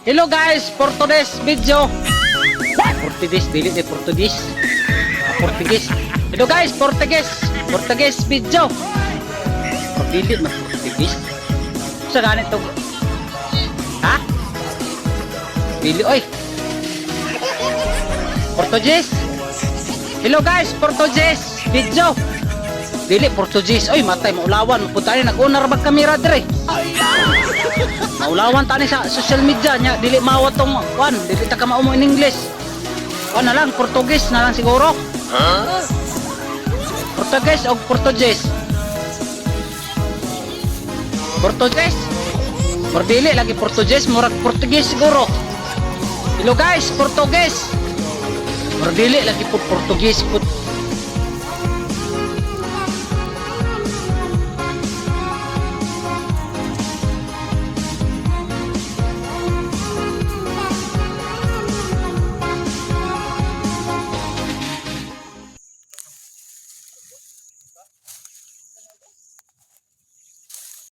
Hello guys, Portuguese video. Portuguese, dili di Portuguese. Portuguese. Hello guys, Portuguese. Portuguese video. Oh, dili mas Portuguese. Sa ganito. Ha? Dili oy. Portuguese. Hello guys, Portuguese video. Dili Portuguese. Oy, matay maulawan. Mapunta ni nag-unar mag kamera dire. Maulawan tani sa social media nya dili mawat tong kwan, dili ta ka maumo in English. Kwan na lang Portuguese na lang siguro. Portuguese o Portuguese? Portuguese? Or dili lagi Portuguese, murag Portuguese siguro. Hello guys, Portuguese. Or dili lagi po Portuguese put